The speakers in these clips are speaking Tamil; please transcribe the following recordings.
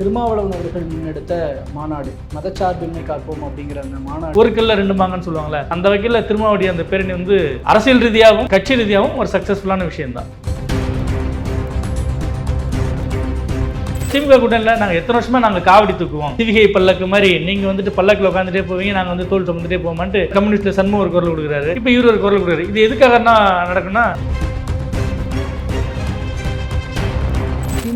திருமாவளவன் அவர்கள் முன்னெடுத்த மாநாடு மதச்சார்பின்மை காப்போம் அப்படிங்கிற அந்த மாநாடு. ஒரு கல்ல ரெண்டு மாங்கன்னு சொல்லுவாங்கல்ல அந்த வகையில் திருமாவடி அந்த பேரணி வந்து அரசியல் ரீதியாகவும் கட்சி ரீதியாகவும் ஒரு சக்ஸஸ்ஃபுல்லான விஷயம்தான். திமுக கூட்டணியில் நாங்கள் எத்தனை வருஷமா நாங்கள் காவடி தூக்குவோம். சிவிகை பல்லக்கு மாதிரி நீங்கள் வந்துட்டு பல்லக்கில் உட்காந்துட்டே போவீங்க நாங்கள் வந்து தோல் சுமந்துட்டே போமான்ட்டு கம்யூனிஸ்ட்டில் சண்முக ஒரு குரல் கொடுக்குறாரு. இப்போ இவர் ஒரு குரல் கொடுக்குறாரு. இது எதுக்காக நடக்குன்னா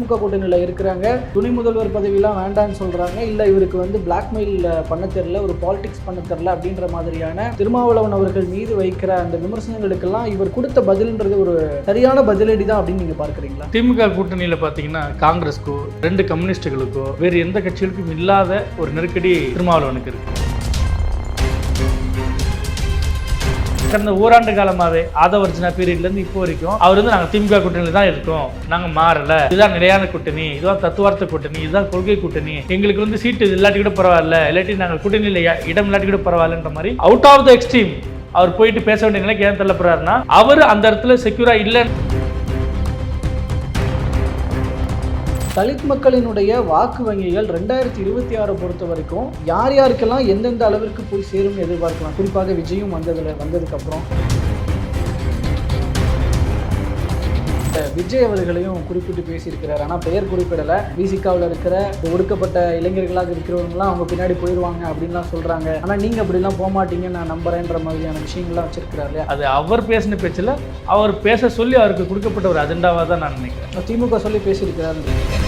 திமுக கூட்டணியில் இருக்கிறாங்க. துணை முதல்வர் பதவியெலாம் வேண்டாம்னு சொல்கிறாங்க இல்லை இவருக்கு வந்து பிளாக்மெயில் பண்ண தெரில ஒரு பாலிடிக்ஸ் பண்ண தெரில அப்படின்ற மாதிரியான திருமாவளவன் அவர்கள் மீது வைக்கிற அந்த விமர்சனங்களுக்கெல்லாம் இவர் கொடுத்த பதில்ன்றது ஒரு சரியான பதிலடி தான் அப்படின்னு நீங்க பார்க்குறீங்களா? திமுக கூட்டணியில் பார்த்தீங்கன்னா காங்கிரஸ்க்கோ ரெண்டு கம்யூனிஸ்டுகளுக்கோ வேறு எந்த கட்சிகளுக்கும் இல்லாத ஒரு நெருக்கடி திருமாவளவனுக்கு இருக்குது கடந்த ஓராண்டு காலமாகவே ஆதவர்ஜனா பீரியட்லேருந்து இப்போ வரைக்கும் அவர் வந்து நாங்கள் திமுக கூட்டணியில் தான் இருக்கோம். நாங்கள் மாறல. இதுதான் நிலையான கூட்டணி. இதுதான் தத்துவார்த்த கூட்டணி. இதுதான் கொள்கை கூட்டணி. எங்களுக்கு வந்து சீட்டு இல்லாட்டி கூட பரவாயில்ல. இல்லாட்டி நாங்கள் கூட்டணியில் இல்லையா இடம் இல்லாட்டி கூட பரவாயில்லன்ற மாதிரி அவுட் ஆஃப் த எக்ஸ்ட்ரீம் அவர் போயிட்டு பேச வேண்டிய நிலைக்கு ஏன் தள்ளப்படுறாருன்னா அவர் அந்த இடத்துல செக்யூரா இல்லைன்னு தலித் மக்களினுடைய வாக்கு வங்கிகள் ரெண்டாயிரத்தி இருபத்தி ஆறை பொறுத்த வரைக்கும் யார் யாருக்கெல்லாம் எந்தெந்த அளவிற்கு போய் சேரும்னு எதிர்பார்க்கலாம். குறிப்பாக விஜயும் வந்ததுல வந்ததுக்கு அப்புறம் அஹ் விஜய் அவர்களையும் குறிப்பிட்டு பேசியிருக்கிறார். ஆனால் பெயர் குறிப்பிடலை. விசிகாவில் இருக்கிற ஒடுக்கப்பட்ட இளைஞர்களாக இருக்கிறவங்கலாம் அவங்க பின்னாடி போயிடுவாங்க அப்படின்லாம் சொல்கிறாங்க ஆனால் நீங்கள் அப்படிலாம் போக மாட்டீங்கன்னு நான் நம்புறேன்ற மாதிரியான விஷயங்கள்லாம் வச்சிருக்கிறார் இல்லையா? அது அவர் பேசின பேச்சில் அவர் பேச சொல்லி அவருக்கு கொடுக்கப்பட்ட ஒரு அஜெண்டாவாக தான் நான் நினைக்கிறேன். திமுக சொல்லி பேசியிருக்கிறார்.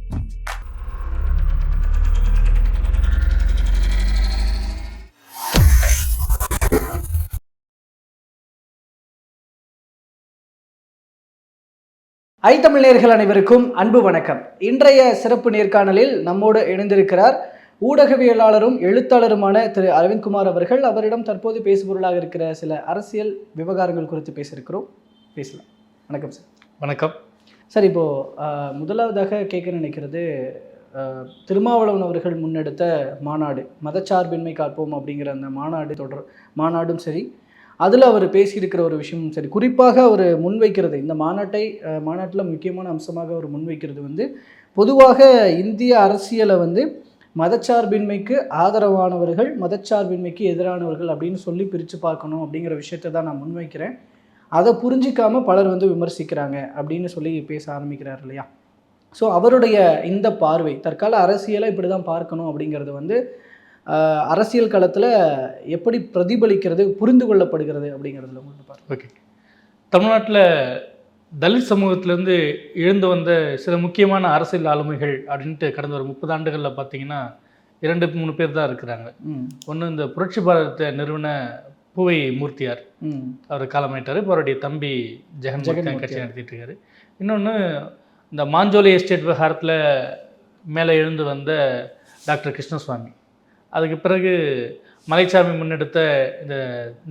ஐ தமிழ் அனைவருக்கும் அன்பு வணக்கம். இன்றைய சிறப்பு நேர்காணலில் நம்மோடு இணைந்திருக்கிறார் ஊடகவியலாளரும் எழுத்தாளருமான திரு அரவிந்த்குமார் அவர்கள். அவரிடம் தற்போது பேசுபொருளாக இருக்கிற சில அரசியல் விவகாரங்கள் குறித்து பேசியிருக்கிறோம். பேசலாம். வணக்கம் சார். வணக்கம். சார் இப்போது முதலாவதாக கேட்க நினைக்கிறது திருமாவளவன் அவர்கள் முன்னெடுத்த மாநாடு மதச்சார்பின்மை காப்போம் அப்படிங்கிற அந்த மாநாடு தொடர் மாநாடும் சரி அதில் அவர் பேசியிருக்கிற ஒரு விஷயமும் சரி குறிப்பாக அவர் முன்வைக்கிறது இந்த மாநாட்டை மாநாட்டில் முக்கியமான அம்சமாக அவர் முன்வைக்கிறது வந்து பொதுவாக இந்திய அரசியலை வந்து மதச்சார்பின்மைக்கு ஆதரவானவர்கள் மதச்சார்பின்மைக்கு எதிரானவர்கள் அப்படின்னு சொல்லி பிரித்து பார்க்கணும் அப்படிங்கிற விஷயத்தை தான் நான் முன்வைக்கிறேன். அதை புரிஞ்சிக்காமல் பலர் வந்து விமர்சிக்கிறாங்க அப்படின்னு சொல்லி பேச ஆரம்பிக்கிறார் இல்லையா? ஸோ அவருடைய இந்த பார்வை தற்கால அரசியலை இப்படி தான் பார்க்கணும் அப்படிங்கிறது வந்து அரசியல் களத்தில் எப்படி பிரதிபலிக்கிறது புரிந்து கொள்ளப்படுகிறது அப்படிங்கிறதுல பார்க்க ஓகே. தமிழ்நாட்டில் தலித் சமூகத்திலேருந்து எழுந்து வந்த சில முக்கியமான அரசியல் ஆளுமைகள் அப்படின்ட்டு கடந்த ஒரு முப்பது ஆண்டுகளில் பார்த்தீங்கன்னா இரண்டு மூணு பேர் தான் இருக்கிறாங்க. ஒன்று இந்த புரட்சி பாரதத்தை நிறுவன பூவை மூர்த்தியார். அவர் காலமாயிட்டார். இப்போ அவருடைய தம்பி ஜெகன் ஜெகன் கட்சி. நடத்திட்டு இருக்காரு இன்னொன்று இந்த மாஞ்சோலை எஸ்டேட் விவகாரத்தில் மேலே எழுந்து வந்த டாக்டர் கிருஷ்ணசுவாமி. அதுக்கு பிறகு மலைச்சாமி முன்னெடுத்த இந்த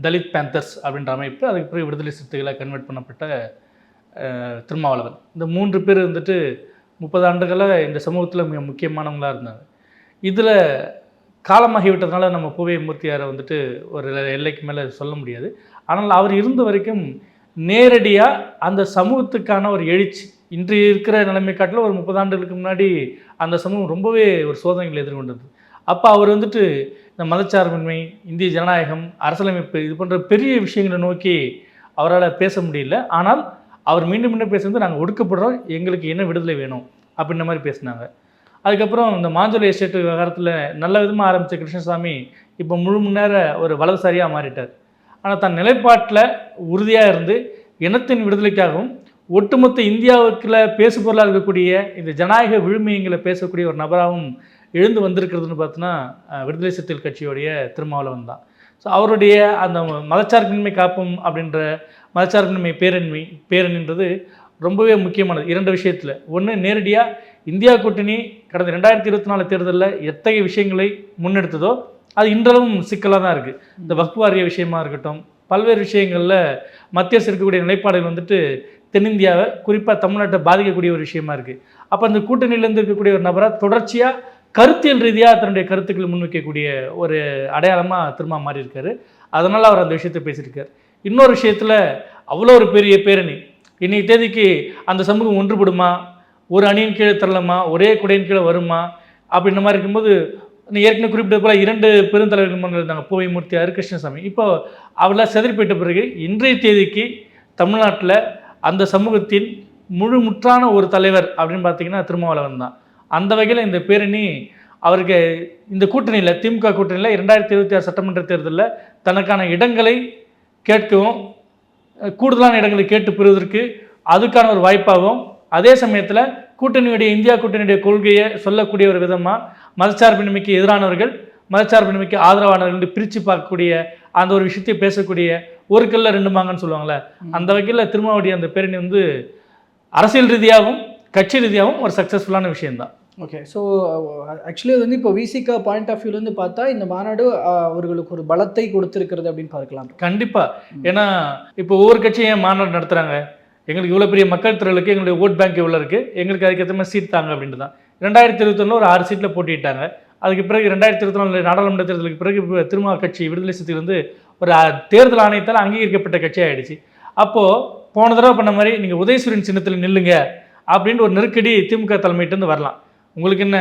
தலித் பேந்தர்ஸ் அப்படின்ற அமைப்பு அதுக்கு பிறகு விடுதலை சிறுத்தைகளை கன்வெர்ட் பண்ணப்பட்ட திருமாவளவன். இந்த மூன்று பேர் வந்துட்டு முப்பது ஆண்டுகளாக இந்த சமூகத்தில் மிக முக்கியமானவங்களாக இருந்தாங்க. இதில் காலமாகிவிட்டதுனால நம்ம பூவே மூர்த்தியாரை வந்துட்டு ஒரு எல்லைக்கு மேலே சொல்ல முடியாது. ஆனால் அவர் இருந்த வரைக்கும் நேரடியாக அந்த சமூகத்துக்கான ஒரு எழுச்சி இன்று இருக்கிற நிலைமை காட்டில் ஒரு முப்பது ஆண்டுகளுக்கு முன்னாடி அந்த சமூகம் ரொம்பவே ஒரு சோதனைகள் எதிர்கொண்டது அப்போ அவர் வந்துட்டு இந்த மதச்சார்பின்மை இந்திய ஜனநாயகம் அரசியலமைப்பு இது போன்ற பெரிய விஷயங்களை நோக்கி அவரால் பேச முடியல. ஆனால் அவர் மீண்டும் மீண்டும் பேசுறது நாங்கள் ஒடுக்கப்படுறோம் எங்களுக்கு என்ன விடுதலை வேணும் அப்படின்ற மாதிரி பேசினாங்க. அதுக்கப்புறம் இந்த மாஞ்சோலை எஸ்டேட் விவகாரத்தில் நல்ல விதமாக ஆரம்பித்த கிருஷ்ணசாமி இப்போ முழு நேரம் ஒரு வலதுசாரியாக மாறிட்டார். ஆனால் தன் நிலைப்பாட்டில் உறுதியாக இருந்து இனத்தின் விடுதலைக்காகவும் ஒட்டுமொத்த இந்தியாவுக்குள்ள பேசு பொருளாக இருக்கக்கூடிய இந்த ஜனநாயக விழுமியங்களை பேசக்கூடிய ஒரு நபராகவும் எழுந்து வந்திருக்கிறதுன்னு பார்த்தோன்னா விடுதலை சிறுத்தைகள் கட்சியோடைய திருமாவளவன் தான். ஸோ அவருடைய அந்த மதச்சார்பின்மை காப்பும் அப்படின்ற மதச்சார்பின்மை பேரண்மை பேரணின்றது ரொம்பவே முக்கியமானது. இரண்டு விஷயத்தில். ஒன்று நேரடியாக இந்தியா கூட்டணி கடந்த ரெண்டாயிரத்தி இருபத்தி நாலு தேர்தலில் எத்தகைய விஷயங்களை முன்னெடுத்ததோ அது இன்றளவும் சிக்கலாக தான் இருக்குது இந்த வக்ஃப் வாரிய விஷயமா இருக்கட்டும் பல்வேறு விஷயங்களில் மத்திய அரசு இருக்கக்கூடிய நிலைப்பாடுகள் வந்துட்டு தென்னிந்தியாவை குறிப்பாக தமிழ்நாட்டை பாதிக்கக்கூடிய ஒரு விஷயமா இருக்குது அப்போ அந்த கூட்டணியிலேருந்து இருக்கக்கூடிய ஒரு நபராக தொடர்ச்சியாக கருத்தியல் ரீதியாக தன்னுடைய கருத்துக்களை முன்வைக்கக்கூடிய ஒரு அடையாளமாக திரும்ப மாறி இருக்காரு அதனால் அவர் அந்த விஷயத்தை பேசியிருக்கார். இன்னொரு விஷயத்தில் அவ்வளோ ஒரு பெரிய பேரணி. இன்னைக்கு தேதிக்கு அந்த சமூகம் ஒன்றுபடுமா? ஒரு அணியின் கீழே தரலாமா ஒரே குடையின் கீழே வருமா? அப்படின்ற மாதிரி இருக்கும்போது நீ ஏற்கனவே குறிப்பிட்டது போல இரண்டு பெருந்தலைவர்கள் முன்னாடி இருந்தாங்க. பூவை மூர்த்தி அருகிருஷ்ணசாமி இப்போ அவெல்லாம் செதறி போயிட்ட பிறகு இன்றைய தேதிக்கு தமிழ்நாட்டில் அந்த சமூகத்தின் முழு முற்றான ஒரு தலைவர் அப்படின்னு பார்த்தீங்கன்னா திருமாவளவன் தான். அந்த வகையில் இந்த பேரணி அவருக்கு இந்த கூட்டணியில் திமுக கூட்டணியில் இரண்டாயிரத்தி இருபத்தி ஆறு சட்டமன்ற தேர்தலில் தனக்கான இடங்களை கேட்கவும் கூடுதலான இடங்களை கேட்டு பெறுவதற்கு அதுக்கான ஒரு வாய்ப்பாகவும் அதே சமயத்தில் கூட்டணியுடைய இந்தியா கூட்டணியுடைய கொள்கையை சொல்லக்கூடிய ஒரு விதமாக மதச்சார்பின்மைக்கு எதிரானவர்கள் மதச்சார்பின்மைக்கு ஆதரவானவர்கள் என்று பிரித்து பார்க்கக்கூடிய அந்த ஒரு விஷயத்தை பேசக்கூடிய ஒரு கல்ல ரெண்டு மாங்கன்னு சொல்லுவாங்கள்ல அந்த வகையில் திருமாவடி அந்த பேரணி வந்து அரசியல் ரீதியாகவும் கட்சி ரீதியாகவும் ஒரு சக்ஸஸ்ஃபுல்லான விஷயம்தான். ஓகே ஸோ ஆக்சுவலி அது வந்து இப்போ விசிகா பாயிண்ட் ஆஃப் வியூலேருந்து பார்த்தா இந்த மாநாடு அவர்களுக்கு ஒரு பலத்தை கொடுத்திருக்கிறது அப்படின்னு பார்க்கலாம். கண்டிப்பா. ஏன்னா இப்போ ஒவ்வொரு கட்சியும் ஏன் மாநாடு நடத்துறாங்க? எங்களுக்கு இவ்வளோ பெரிய மக்கள் திரளுக்கு எங்களுடைய ஓட் பேங்க் இவ்வளோ இருக்கு? எங்களுக்கு அதுக்கேற்ற மாதிரி சீட் தாங்க அப்படின்ட்டு தான் ரெண்டாயிரத்தி இருபத்தொன்னு ஒரு ஆறு சீட்டில் போட்டிட்டாங்க அதுக்கு பிறகு ரெண்டாயிரத்தி இருபத்தி நாலு நாடாளுமன்ற தேர்தலுக்கு பிறகு திருமா கட்சி விடுதலை சிறுத்தை வந்து ஒரு தேர்தல் ஆணையத்தால் அங்கீகரிக்கப்பட்ட கட்சி ஆயிடுச்சு. அப்போது போன தடவை பண்ண மாதிரி நீங்கள் உதயசூரியன் சின்னத்தில் நில்லுங்க அப்படின்ட்டு ஒரு நெருக்கடி திமுக தலைமையிட்டேருந்து வரலாம். உங்களுக்கு என்ன?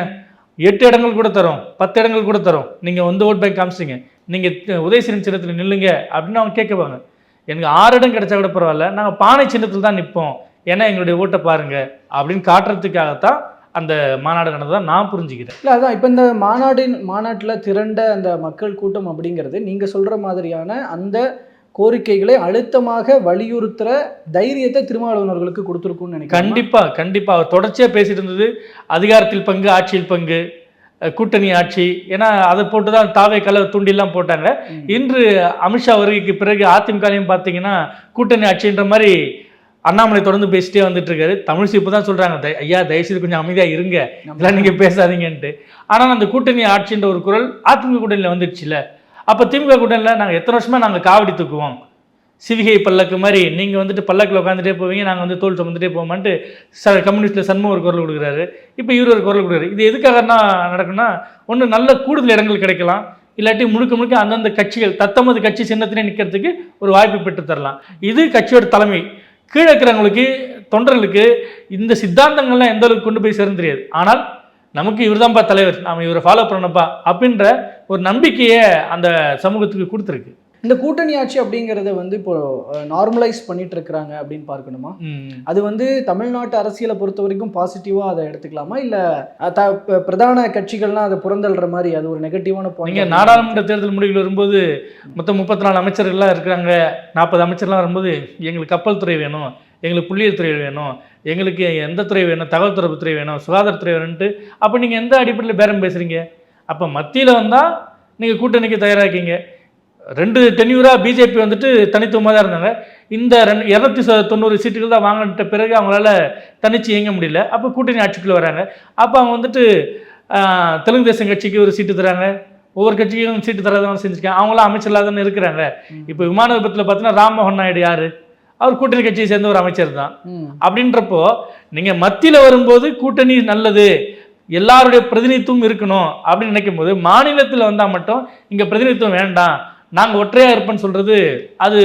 எட்டு இடங்கள் கூட தரும் பத்து இடங்கள் கூட தரும். நீங்கள் வந்து ஓட் பேங்க் காமிச்சிங்க நீங்கள் உதயசூரியன் சின்னத்தில் நில்லுங்க அப்படின்னு அவங்க கேட்குவாங்க எனக்கு ஆறு இடம் கிடைச்சா கூட பரவாயில்ல. நாங்கள் பானை சின்னத்தில் தான் நிற்போம் ஏன்னா எங்களுடைய ஓட்டை பாருங்கள் அப்படின்னு காட்டுறதுக்காகத்தான் அந்த மாநாடு நடந்ததா நான் புரிஞ்சுக்கிறேன். இல்லை அதான். இப்போ இந்த மாநாடின் மாநாட்டில் திரண்ட அந்த மக்கள் கூட்டம் அப்படிங்கிறது நீங்கள் சொல்கிற மாதிரியான அந்த கோரிக்கைகளை அழுத்தமாக வலியுறுத்துற தைரியத்தை திருமாவளவனர்களுக்கு கொடுத்துருக்குன்னு நினைக்கிறேன் கண்டிப்பா கண்டிப்பா. அவர் தொடர்ச்சியா பேசிட்டு இருந்தது. அதிகாரத்தில் பங்கு ஆட்சியில் பங்கு கூட்டணி ஆட்சி. ஏன்னா அதை போட்டு தான் தாவே கல தூண்டிலாம் போட்டாங்க. இன்று அமித்ஷா வருகைக்கு பிறகு அதிமுகலையும் பார்த்தீங்கன்னா கூட்டணி ஆட்சின்ற மாதிரி அண்ணாமலை தொடர்ந்து பேசிட்டே வந்துட்டு இருக்காரு தமிழ் இப்போ தான் சொல்றாங்க. "தய- ஐயா தயவுசெய்து கொஞ்சம் அமைதியா இருங்க. இதெல்லாம் நீங்க பேசாதீங்கன்ட்டு. ஆனால் அந்த கூட்டணி ஆட்சின்ற ஒரு குரல் அதிமுக கூட்டணியில் வந்துடுச்சுல அப்போ திமுக கூட்டணியில் நாங்கள் எத்தனை வருஷமாக நாங்கள் காவடி தூக்குவோம்? சிவிகை பல்லக்கு மாதிரி. நீங்கள் வந்துட்டு பல்லக்கில் உட்காந்துட்டே போவீங்க நாங்கள் வந்து தோல் சுமந்துட்டே போவோமான்ட்டு ச கம்யூனிஸ்ட்டில் சண்முக ஒரு குரல் கொடுக்குறாரு. இப்போ இவர் ஒரு குரல் கொடுக்குறாரு. இது எதுக்காகனா நடக்கும்னா ஒன்று நல்ல கூடுதல் இடங்கள் கிடைக்கலாம். இல்லாட்டி முழுக்க முழுக்க அந்தந்த கட்சிகள் தத்தமது கட்சி சின்னத்திலே நிற்கிறதுக்கு ஒரு வாய்ப்பு பெற்று தரலாம். இது கட்சியோட தலைமை. கீழே இருக்கிறவங்களுக்கு தொண்டர்களுக்கு இந்த சித்தாந்தங்கள்லாம் எந்த அளவுக்கு கொண்டு போய் சேர்ந்து தெரியாது. ஆனால் நமக்கு இவர்தான்ப்பா தலைவர். நாம் இவரை ஃபாலோ பண்ணணும்ப்பா அப்படின்ற ஒரு நம்பிக்கையை அந்த சமூகத்துக்கு கொடுத்துருக்கு. இந்த கூட்டணி ஆட்சி அப்படிங்கிறத வந்து இப்போ நார்மலைஸ் பண்ணிட்டு இருக்கிறாங்க அப்படின்னு பார்க்கணுமா. அது வந்து தமிழ்நாட்டு அரசியலை பொறுத்த வரைக்கும் பாசிட்டிவாக அதை எடுத்துக்கலாமா? இல்லை பிரதான கட்சிகள்லாம் அதை புறந்தள்ளுற மாதிரி அது ஒரு நெகட்டிவான பாயிண்ட் நாடாளுமன்ற தேர்தல் முடிவில் வரும்போது மொத்தம் முப்பத்தி நாலு அமைச்சர்கள்லாம் இருக்கிறாங்க. நாற்பது அமைச்சர்லாம் வரும்போது எங்களுக்கு கப்பல் துறை வேணும். எங்களுக்கு புள்ளியியல் துறை வேணும் எங்களுக்கு எந்த துறை வேணும் தகவல் தொடர்பு துறை வேணும் சுகாதாரத்துறை வேணும்ட்டு அப்போ நீங்கள் எந்த அடிப்படையில் பேரம் பேசுகிறீங்க அப்போ மத்தியில் வந்தால் நீங்கள் கூட்டணிக்கு தயாராக்கீங்க. ரெண்டு டென்யூராக பிஜேபி வந்துட்டு தனித்துவமாக தான் இருந்தாங்க. இந்த ரெண்டு இரநூத்தி தொண்ணூறு சீட்டுகள் தான் வாங்கிட்ட பிறகு அவங்களால தனிச்சு இயங்க முடியல. அப்போ கூட்டணி ஆட்சிக்குள்ளே வராங்க. அப்போ அவங்க வந்துட்டு தெலுங்கு தேசம் கட்சிக்கு ஒரு சீட்டு தராங்க. ஒவ்வொரு கட்சிக்கும் சீட்டு தராதவங்க செஞ்சுருக்காங்க. அவங்களாம் அமைச்சர்களாக தானே இருக்கிறாங்க. இப்போ விமான விபத்தில் பார்த்தீங்கன்னா ராம்மோகன் நாயுடு யார்? அவர் கூட்டணி கட்சியை சேர்ந்த ஒரு அமைச்சர் தான். அப்படின்றப்போ நீங்கள் மத்தியில் வரும்போது கூட்டணி நல்லது எல்லாருடைய பிரதிநிதித்துவம் இருக்கணும் அப்படின்னு நினைக்கும் போது மாநிலத்தில் வந்தால் மட்டும் இங்கே பிரதிநிதித்துவம் வேண்டாம். நாங்கள் ஒற்றையாக இருப்போம்னு சொல்கிறது அது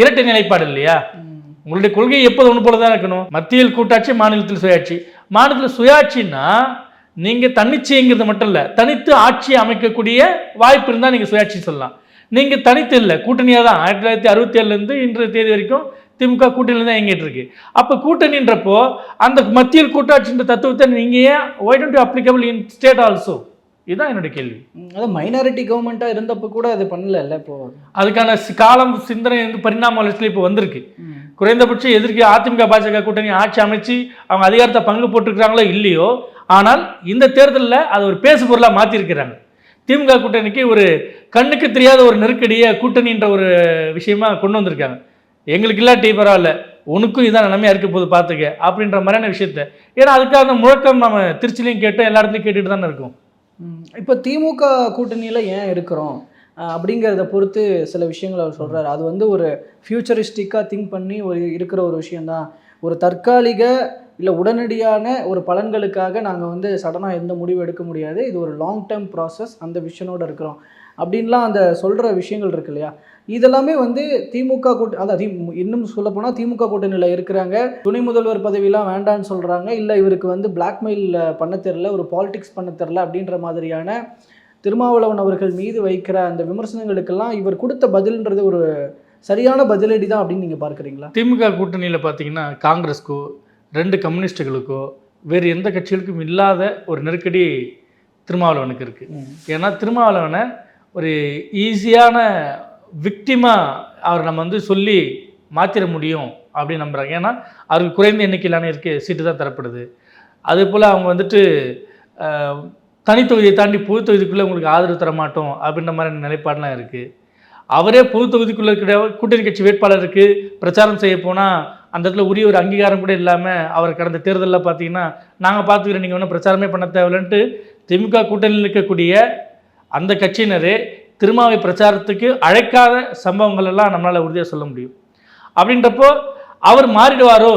இரட்டை நிலைப்பாடு இல்லையா? உங்களுடைய கொள்கை எப்போது ஒன்று போல தான் இருக்கணும். மத்தியில் கூட்டாட்சி மாநிலத்தில் சுயாட்சி. மாநிலத்தில் சுயாட்சின்னா நீங்கள் தன்னிச்சைங்கிறது மட்டும் இல்லை தனித்து ஆட்சி அமைக்கக்கூடிய வாய்ப்பு இருந்தால் நீங்கள் சுயாட்சி சொல்லலாம். நீங்கள் தனித்து இல்லை. கூட்டணியாக தான். ஆயிரத்தி தொள்ளாயிரத்தி அறுபத்தி ஏழுலேருந்து இன்றைய தேதி வரைக்கும் திமுக கூட்டணியில் தான் இயங்கிட்டு இருக்கு. அப்போ கூட்டணின்றப்போ அந்த மத்தியில் கூட்டாட்சின்ற தத்துவத்தை நீங்கள் ஏன் why don't applicable in state also இதுதான் என்னுடைய கேள்வி. அதான் மைனாரிட்டி கவர்மெண்ட்டாக இருந்தப்போ கூட அது பண்ணல இப்போ. அதுக்கான காலம் சிந்தனை வந்து பரிணாம வளர்ச்சியில் இப்போ வந்திருக்கு. குறைந்தபட்சம் எதிர்க்கு அதிமுக பாஜக கூட்டணி ஆட்சி அமைச்சு அவங்க அதிகாரத்தை பங்கு போட்டிருக்கிறாங்களோ இல்லையோ ஆனால் இந்த தேர்தலில் அது ஒரு பேசு பொருளாக மாற்றிருக்கிறாங்க திமுக கூட்டணிக்கு ஒரு கண்ணுக்கு தெரியாத ஒரு நெருக்கடியை கூட்டணின்ற ஒரு விஷயமா கொண்டு வந்திருக்காங்க. எங்களுக்கு இல்லாட்டி பரவாயில்ல. உனக்கும் இதான் நிலைமையாக இருக்க போது பார்த்துக்க அப்படின்ற மாதிரியான விஷயத்த. ஏன்னா அதுக்காக அந்த முழக்கம் நம்ம திருச்சிலையும் கேட்டோம் எல்லா இடத்துலையும் கேட்டுட்டு தானே இருக்கும். இப்போ திமுக கூட்டணியில் ஏன் இருக்கிறோம்? அப்படிங்கிறத பொறுத்து சில விஷயங்கள் அவர் சொல்கிறாரு அது வந்து ஒரு ஃபியூச்சரிஸ்டிக்காக திங்க் பண்ணி ஒரு இருக்கிற ஒரு விஷயந்தான் ஒரு தற்காலிக இல்லை உடனடியான ஒரு பலன்களுக்காக நாங்கள் வந்து சடனாக எந்த முடிவு எடுக்க முடியாது. இது ஒரு லாங் டேர்ம் ப்ராசஸ் அந்த விஷயனோட இருக்கிறோம். அப்படின்லாம் அந்த சொல்கிற விஷயங்கள் இருக்கு இல்லையா? இதெல்லாமே வந்து திமுக கூட்ட அதாவது தி- இன்னும் சொல்லப்போனால் திமுக கூட்டணியில் இருக்கிறாங்க. துணை முதல்வர் பதவியெலாம் வேண்டான்னு சொல்கிறாங்க இல்லை இவருக்கு வந்து பிளாக்மெயில் பண்ண தெரில ஒரு பாலிடிக்ஸ் பண்ண தெரில அப்படின்ற மாதிரியான திருமாவளவன் அவர்கள் மீது வைக்கிற அந்த விமர்சனங்களுக்கெல்லாம் இவர் கொடுத்த பதில்ன்றது ஒரு சரியான பதிலடி தான் அப்படின்னு நீங்கள் பார்க்குறீங்களா? திமுக கூட்டணியில் பார்த்தீங்கன்னா காங்கிரஸ்க்கோ ரெண்டு கம்யூனிஸ்ட்டுகளுக்கோ வேறு எந்த கட்சிகளுக்கும் இல்லாத ஒரு நெருக்கடி திருமாவளவனுக்கு இருக்குது ஏன்னா திருமாவளவனை ஒரு ஈஸியான விக்டிமாக அவர் நம்ம வந்து சொல்லி மாற்றிட முடியும் அப்படின்னு நம்புகிறாங்க ஏன்னா அவருக்கு குறைந்த எண்ணிக்கையிலான இருக்க சீட்டு தான் தரப்படுது. அதே போல் அவங்க வந்துட்டு தனித்தொகுதியை தாண்டி பொது தொகுதிக்குள்ளே உங்களுக்கு ஆதரவு தர மாட்டோம் அப்படின்ற மாதிரி நிலைப்பாடெலாம் இருக்குது அவரே பொது தொகுதிக்குள்ளே இருக்கிற கூட்டணி கட்சி வேட்பாளருக்கு பிரச்சாரம் செய்ய போனால் அந்த இடத்துல உரிய ஒரு அங்கீகாரம் கூட இல்லாமல் அவர் கடந்த தேர்தலில் பார்த்தீங்கன்னா நாங்கள் பார்த்துக்கிறோம் நீங்கள் ஒன்றும் பிரச்சாரமே பண்ண தேவையில்லைன்ட்டு திமுக கூட்டணியில் இருக்கக்கூடிய அந்த கட்சியினரே திருமாவை பிரச்சாரத்துக்கு அழைக்காத சம்பவங்கள் எல்லாம் நம்மளால் உறுதியாக சொல்ல முடியும். அப்படின்றப்போ அவர் மாறிடுவாரோ